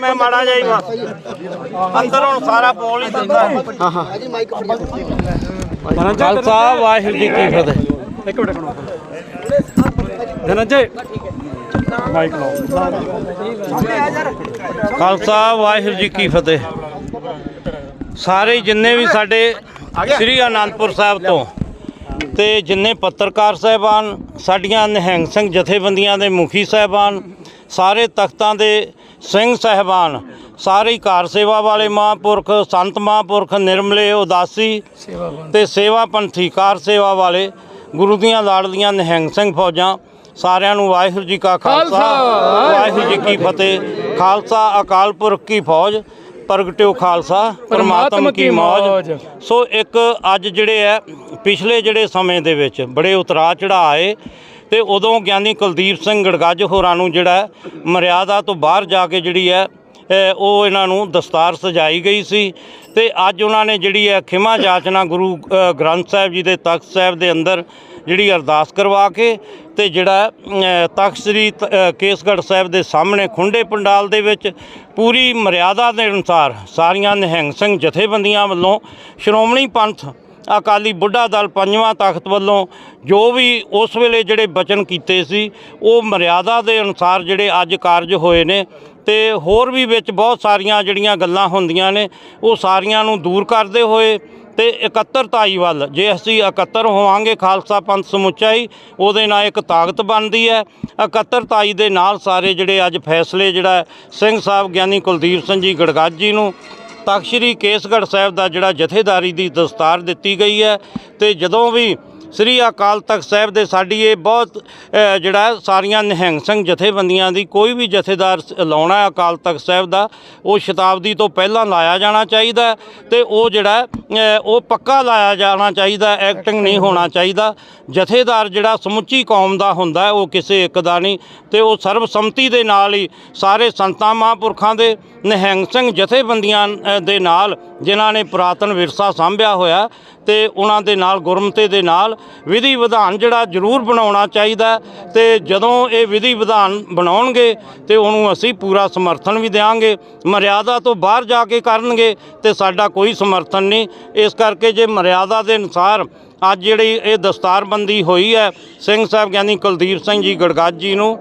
ਮੈਂ ਮਾੜਾ ਜਾਈ ਵਾ। ਅੰਦਰ ਹੁਣ ਸਾਰਾ ਬੋਲ ਹੀ ਦਿੰਦਾ ਹੈ ਖਾਲਸਾ ਵਾਹਿਗੁਰੂ ਜੀ ਕੀ ਫਤਿਹ। ਇੱਕ ਮਿੰਟ ਖੜੋ। ਧਨੰਜੇ। ਮਾਈਕ ਲਾਓ। ਖਾਲਸਾ, ਵਾਹਿਗੁਰੂ ਜੀ ਕੀ ਫਤਿਹ। ਸਾਰੇ ਜਿੰਨੇ ਵੀ ਸਾਡੇ ਸ੍ਰੀ ਅਨੰਦਪੁਰ ਸਾਹਿਬ ਤੋਂ ਤੇ ਜਿੰਨੇ ਪੱਤਰਕਾਰ ਸਾਹਿਬਾਨ, ਸਾਡੀਆਂ ਨਿਹੰਗ ਸਿੰਘ ਜਥੇਬੰਦੀਆਂ ਦੇ ਮੁਖੀ ਸਾਹਿਬਾਨ, ਸਾਰੇ ਤਖਤਾਂ ਦੇ ਸਿੰਘ ਸਾਹਿਬਾਨ ਸਾਰੇ ਕਾਰ ਸੇਵਾ ਵਾਲੇ ਮਹਾਂਪੁਰਖ ਸੰਤ ਮਹਾਂਪੁਰਖ ਨਿਰਮਲੇ ਉਦਾਸੀ ਤੇ ਸੇਵਾ ਪੰਥੀ ਕਾਰ ਸੇਵਾ ਵਾਲੇ ਗੁਰੂ ਦੀਆਂ ਲਾੜਲੀਆਂ ਨਿਹੰਗ ਸਿੰਘ ਫੌਜਾਂ ਸਾਰਿਆਂ ਨੂੰ ਵਾਹਿਗੁਰੂ ਜੀ ਕਾ ਖਾਲਸਾ ਵਾਹਿਗੁਰੂ ਜੀ ਕੀ ਫਤਿਹ। ਖਾਲਸਾ ਅਕਾਲ ਪੁਰਖ ਕੀ ਫੌਜ ਪ੍ਰਗਟਿਓ ਖਾਲਸਾ ਪਰਮਾਤਮ ਕੀ ਮੌਜ। ਸੋ ਇੱਕ ਅੱਜ ਜਿਹੜੇ ਹੈ ਪਿਛਲੇ ਜਿਹੜੇ ਸਮੇਂ ਦੇ ਵਿੱਚ ਬੜੇ ਉਤਰਾ ਚੜ੍ਹਾਅ ਆਏ ਤੇ ਉਦੋਂ ਗਿਆਨੀ ਕੁਲਦੀਪ ਸਿੰਘ ਗੜਗੱਜ ਹੋਰਾਂ ਨੂੰ ਜਿਹੜਾ ਮਰਿਆਦਾ ਤੋਂ ਬਾਹਰ ਜਾ ਕੇ ਜਿਹੜੀ ਹੈ ਉਹ ਇਹਨਾਂ ਨੂੰ ਦਸਤਾਰ ਸਜਾਈ ਗਈ ਸੀ ਤੇ ਅੱਜ ਉਹਨਾਂ ਨੇ ਜਿਹੜੀ ਹੈ ਖਿਮਾ ਜਾਚਨਾ ਗੁਰੂ ਗ੍ਰੰਥ ਸਾਹਿਬ ਜੀ ਦੇ ਤਖਤ ਸਾਹਿਬ ਦੇ ਅੰਦਰ ਜਿਹੜੀ ਅਰਦਾਸ ਕਰਵਾ ਕੇ ਤੇ ਜਿਹੜਾ ਤਖਤ ਸ੍ਰੀ ਤ- ਕੇਸਗੜ੍ਹ ਸਾਹਿਬ ਦੇ ਸਾਹਮਣੇ ਖੁੰਡੇ ਪੰਡਾਲ ਦੇ ਵਿੱਚ ਪੂਰੀ ਮਰਿਆਦਾ ਦੇ ਅਨੁਸਾਰ ਸਾਰੀਆਂ ਨਿਹੰਗ ਸਿੰਘ ਜਥੇਬੰਦੀਆਂ ਵੱਲੋਂ ਸ਼੍ਰੋਮਣੀ ਪੰਥ ਅਕਾਲੀ ਬੁੱਢਾ ਦਲ ਪੰਜਵਾਂ ਤਖਤ ਵੱਲੋਂ ਜੋ ਵੀ ਉਸ ਵੇਲੇ ਜਿਹੜੇ ਬਚਨ ਕੀਤੇ ਸੀ, ਉਹ ਮਰਿਆਦਾ ਦੇ ਅਨੁਸਾਰ ਜਿਹੜੇ ਅੱਜ ਕਾਰਜ ਹੋਏ ਨੇ ਤੇ ਹੋਰ ਵੀ ਵਿੱਚ ਬਹੁਤ ਸਾਰੀਆਂ ਜਿਹੜੀਆਂ ਗੱਲਾਂ ਹੁੰਦੀਆਂ ਨੇ, ਉਹ ਸਾਰੀਆਂ ਨੂੰ ਦੂਰ ਕਰਦੇ ਹੋਏ ਤੇ ਇਕੱਤਰਤਾਈ ਵੱਲ, ਜੇ ਅਸੀਂ ਇਕੱਤਰ ਹੋਵਾਂਗੇ ਖਾਲਸਾ ਪੰਥ ਸਮੁੱਚਾ ਹੀ ਉਹਦੇ ਨਾਲ ਇੱਕ ਤਾਕਤ ਬਣਦੀ ਹੈ। ਇਕੱਤਰਤਾਈ ਦੇ ਨਾਲ ਸਾਰੇ ਜਿਹੜੇ ਅੱਜ ਫੈਸਲੇ ਜਿਹੜਾ ਸਿੰਘ ਸਾਹਿਬ ਗਿਆਨੀ ਕੁਲਦੀਪ ਸਿੰਘ ਜੀ ਗੜਗੱਜ ਜੀ ਨੂੰ ਤਖ਼ਤ ਸ੍ਰੀ ਕੇਸਗੜ੍ਹ ਸਾਹਿਬ ਦਾ ਜਿਹੜਾ ਜਥੇਦਾਰੀ ਦੀ ਦਸਤਾਰ ਦਿੱਤੀ ਗਈ ਹੈ ਤੇ ਜਦੋਂ ਵੀ ਸ੍ਰੀ ਅਕਾਲ ਤਖਤ ਸਾਹਿਬ ਦੇ ਸਾਡੀ ਇਹ ਬਹੁਤ ਜਿਹੜਾ ਸਾਰੀਆਂ ਨਿਹੰਗ ਸਿੰਘ ਜਥੇਬੰਦੀਆਂ ਦੀ ਕੋਈ ਵੀ ਜਥੇਦਾਰ ਲਾਉਣਾ ਅਕਾਲ ਤਖਤ ਸਾਹਿਬ ਦਾ, ਉਹ ਸ਼ਤਾਬਦੀ ਤੋਂ ਪਹਿਲਾਂ ਲਾਇਆ ਜਾਣਾ ਚਾਹੀਦਾ ਹੈ ਤੇ ਉਹ ਜਿਹੜਾ ਉਹ ਪੱਕਾ ਲਾਇਆ ਜਾਣਾ ਚਾਹੀਦਾ ਐਕਟਿੰਗ ਨਹੀਂ ਹੋਣਾ ਚਾਹੀਦਾ। ਜਥੇਦਾਰ ਜਿਹੜਾ ਸਮੁੱਚੀ ਕੌਮ ਦਾ ਹੁੰਦਾ ਉਹ ਕਿਸੇ ਇੱਕ ਦਾ ਨਹੀਂ। ਤੇ ਉਹ ਸਰਬਸੰਮਤੀ ਦੇ ਨਾਲ ਹੀ ਸਾਰੇ ਸੰਤਾਂ ਮਹਾਂਪੁਰਖਾਂ ਦੇ ਨਿਹੰਗ ਸਿੰਘ ਜਥੇਬੰਦੀਆਂ ਦੇ ਨਾਲ ਜਿਨ੍ਹਾਂ ਨੇ ਪੁਰਾਤਨ ਵਿਰਸਾ ਸਾਂਭਿਆ ਹੋਇਆ ਤੇ ਉਹਨਾਂ ਦੇ ਨਾਲ ਗੁਰਮਤੇ ਦੇ ਨਾਲ ਵਿਧੀ ਵਿਧਾਨ ਜਿਹੜਾ ਜ਼ਰੂਰ ਬਣਾਉਣਾ ਚਾਹੀਦਾ ਤੇ ਜਦੋਂ ਇਹ ਵਿਧੀ ਵਿਧਾਨ ਬਣਾਉਣਗੇ ਤੇ ਉਹਨੂੰ ਅਸੀਂ ਪੂਰਾ ਸਮਰਥਨ ਵੀ ਦੇਵਾਂਗੇ ਮਰਿਆਦਾ ਤੋਂ ਬਾਹਰ ਜਾ ਕੇ ਕਰਨਗੇ ਤੇ ਸਾਡਾ ਕੋਈ ਸਮਰਥਨ ਨਹੀਂ। ਇਸ ਕਰਕੇ ਜੇ ਮਰਿਆਦਾ ਦੇ ਅਨੁਸਾਰ ਅੱਜ ਜਿਹੜੀ ਇਹ ਦਸਤਾਰਬੰਦੀ ਹੋਈ ਹੈ ਸਿੰਘ ਸਾਹਿਬ ਗਿਆਨੀ ਕੁਲਦੀਪ ਸਿੰਘ ਜੀ ਗੜਗੱਜ ਜੀ ਨੂੰ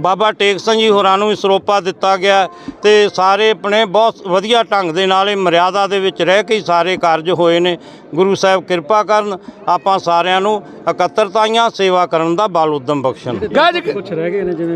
ਬਾਬਾ ਟੇਕ ਸਿੰਘ ਜੀ ਹੋਰਾਂ ਨੂੰ ਵੀ ਸਰੋਪਾ ਦਿੱਤਾ ਗਿਆ ਤੇ ਸਾਰੇ ਆਪਣੇ ਬਹੁਤ ਵਧੀਆ ਢੰਗ ਦੇ ਨਾਲ ਇਹ ਮਰਿਆਦਾ ਦੇ ਵਿੱਚ ਰਹਿ ਕੇ ਹੀ ਸਾਰੇ ਕਾਰਜ ਹੋਏ ਨੇ। ਗੁਰੂ ਸਾਹਿਬ ਕਿਰਪਾ ਕਰਨ ਆਪਾਂ ਸਾਰਿਆਂ ਨੂੰ ਇਕੱਤਰਤਾਈਆਂ ਸੇਵਾ ਕਰਨ ਦਾ ਬਲ ਉਦਮ ਬਖਸ਼ਣ। ਕੁਝ ਰਹਿ ਗਏ ਨੇ ਜਿਵੇਂ